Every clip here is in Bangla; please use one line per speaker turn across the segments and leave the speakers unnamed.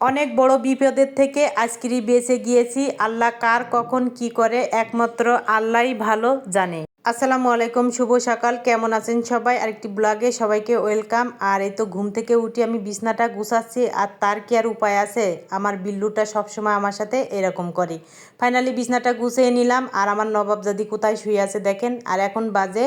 অনেক বড় বিপদের থেকে আজকেরই বেঁচে গিয়েছি। আল্লাহ কার কখন কি করে? একমাত্র আল্লাহই ভালো জানে। আসসালামু আলাইকুম, শুভ সকাল। কেমন আছেন সবাই? আরেকটি ব্লগে সবাইকে ওয়েলকাম আর এই তো ঘুম থেকে উঠে আমি বিছনাটা গুছাচ্ছি, আর তার কি আর উপায় আছে? আমার বিল্লুটা সবসময় আমার সাথে এরকম করে। ফাইনালি বিছনাটা গুছিয়ে নিলাম, আর আমার নবাবজাদি কোথায় শুয়ে আছে দেখেন। আর এখন বাজে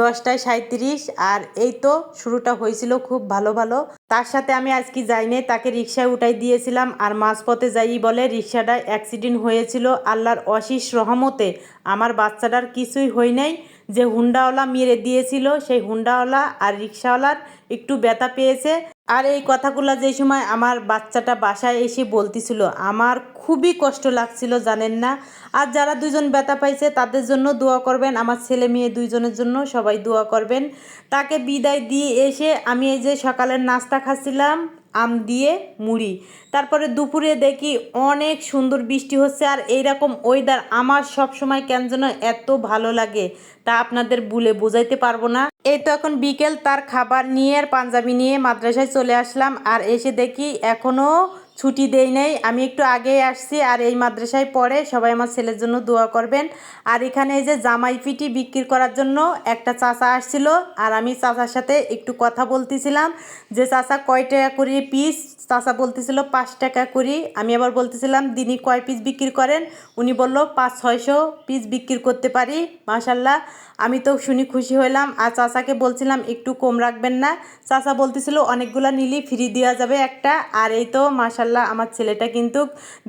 দশটায় সাঁত্রিশ আর এই তো শুরুটা হয়েছিল খুব ভালো ভালো। তার সাথে আমি আজকে যাইনি তাকে রিক্সায় উঠাই দিয়েছিলাম আর মাঝপথে যাই বলে রিক্সাটা অ্যাক্সিডেন্ট হয়েছিল। আল্লাহর অশিস রহমতে আমার বাচ্চাটার কিছুই হই নাই। যে হুন্ডাওয়ালা মেরে দিয়েছিল, সেই হুন্ডাওয়ালা আর রিক্সাওয়ালার একটু ব্যথা পেয়েছে। আর এই কথাগুলো যে সময় আমার বাচ্চাটা বাসায় এসে বলতেছিল, আমার খুবই কষ্ট লাগছিল, জানেন না? আর যারা দুজন ব্যথা পাইছে, তাদের জন্য দোয়া করবেন। আমার ছেলে মেয়ে দুইজনের জন্য সবাই দোয়া করবেন। তাকে বিদায় দিয়ে এসে আমি এই যে সকালের নাস্তা খাচ্ছিলাম আম দিয়ে মুড়ি। তারপরে দুপুরে দেখি অনেক সুন্দর বৃষ্টি হচ্ছে আর এইরকম ওয়েদার আমার সব সময় কেন যেন এত ভালো লাগে তা আপনাদের বলে বোঝাইতে পারব না। এই তো এখন বিকেল, তার খাবার নিয়ে আর পাঞ্জাবি নিয়ে মাদ্রাসায় চলে আসলাম আর এসে দেখি এখনও ছুটি দেই নাই। আমি একটু আগেই আসছি আর এই মাদ্রাসায় পড়ে সবাই আমার ছেলের জন্য দোয়া করবেন। আর এখানে এই যে জামাই পিটি বিক্রি করার জন্য একটা চাচা আসছিল আর আমি চাচার সাথে একটু কথা বলতেছিলাম যে, চাচা, কয় টাকা করে পিস? চাচা বলতেছিল, পাঁচ টাকা করি। আমি আবার বলতেছিলাম, দিনই কয় পিস বিক্রি করেন? উনি বলল, পাঁচ, ছয়শো পিস বিক্রি করতে পারি, মাশাল্লাহ। আমি তো শুনি খুশি হইলাম আর চাচাকে বলছিলাম, একটু কম রাখবেন না। চাচা বলতেছিল, অনেকগুলো নিলি ফ্রি দেওয়া যাবে একটা। আর এই তো, মাশাল্লাহ। আমার ছেলেটা কিন্তু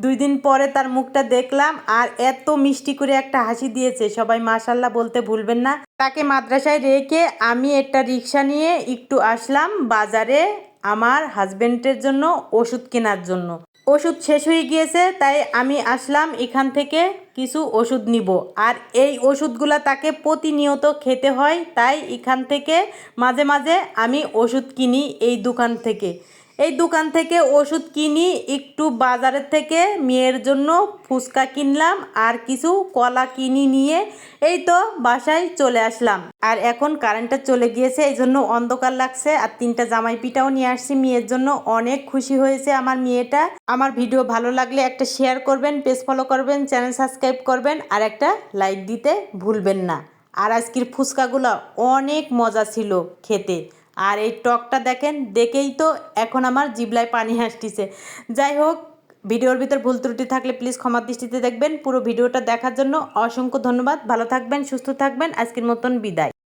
দুই দিন পরে তার মুখটা দেখলাম আর এত মিষ্টি করে একটা হাসি দিয়েছে। সবাই মাশাল্লাহ বলতে ভুলবেন না। তাকে মাদ্রাসায় রেখে আমি একটা রিক্সা নিয়ে একটু আসলাম বাজারে আমার হাজবেন্ডের জন্য ওষুধ কেনার জন্য। ওষুধ শেষ হয়ে গিয়েছে, তাই আমি আসলাম এখান থেকে কিছু ওষুধ নিব। আর এই ওষুধগুলো তাকে প্রতিনিয়ত খেতে হয়, তাই এখান থেকে মাঝে মাঝে আমি ওষুধ কিনি এই দোকান থেকে। এই দোকান থেকে ওষুধ কিনি, একটু বাজারের থেকে মেয়ের জন্য ফুচকা কিনলাম আর কিছু কলা কিনি নিয়ে এই তো বাসায় চলে আসলাম। আর এখন কারেন্টটা চলে গিয়েছে, এই জন্য অন্ধকার লাগছে আর তিনটা জামাই পিঠাও নিয়ে আসছি। মেয়ের জন্য অনেক খুশি হয়েছে আমার মেয়েটা। আমার ভিডিও ভালো লাগলে একটা শেয়ার করবেন, পেজ ফলো করবেন, চ্যানেল সাবস্ক্রাইব করবেন আর একটা লাইক দিতে ভুলবেন না। আর আজকের ফুচকাগুলো অনেক মজা ছিল খেতে। আর এই টকটা দেখেন, দেখেই তো এখন আমার জিবলায় পানি হাসতিছে। যাই হোক, ভিডিওর ভিতর ভুল ত্রুটি থাকলে প্লিজ ক্ষমা দৃষ্টিতে দেখবেন। পুরো ভিডিওটা দেখার জন্য অসংখ্য ধন্যবাদ। ভালো থাকবেন, সুস্থ থাকবেন। আজকের মতন বিদায়।